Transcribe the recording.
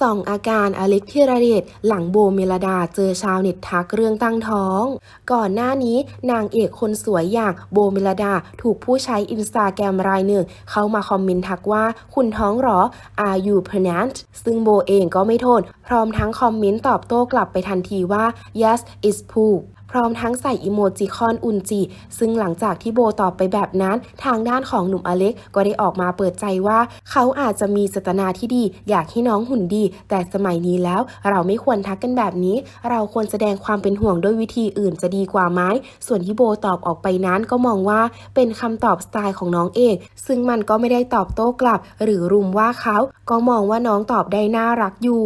ส่องอาการอเล็กธีรเดชหลังโบเมลดาเจอชาวเน็ตทักเรื่องตั้งท้อง ก่อนหน้านี้นางเอกคนสวยอย่างโบเมลดาถูกผู้ใช้อินสตาแกรมรายหนึ่ง เข้ามาคอมเมนต์ทักว่าคุณท้องหรอ Are you pregnant ซึ่งโบเองก็ไม่ทน พร้อมทั้งคอมเมนต์ตอบโต้กลับไปทันทีว่า yes it's poop ร้อมทั้งใส่อิโมจิคอนอุนจิ ซึ่งหลังจากที่โบตอบไปแบบนั้น ทางด้านของหนุ่มอเล็กก็ได้ออกมาเปิดใจว่า เขาอาจจะมีสตนาที่ดี อยากให้น้องหุ่นดี แต่สมัยนี้แล้วเราไม่ควรทักกันแบบนี้ เราควรแสดงความเป็นห่วงด้วยวิธีอื่นจะดีกว่าไหมส่วนที่โบตอบออกไปนั้นก็มองว่าเป็นคำตอบสไตล์ของน้องเองซึ่งมันก็ไม่ได้ตอบโต้กลับ หรือรุมว่าเขาก็มองว่าน้องตอบได้น่ารักอยู่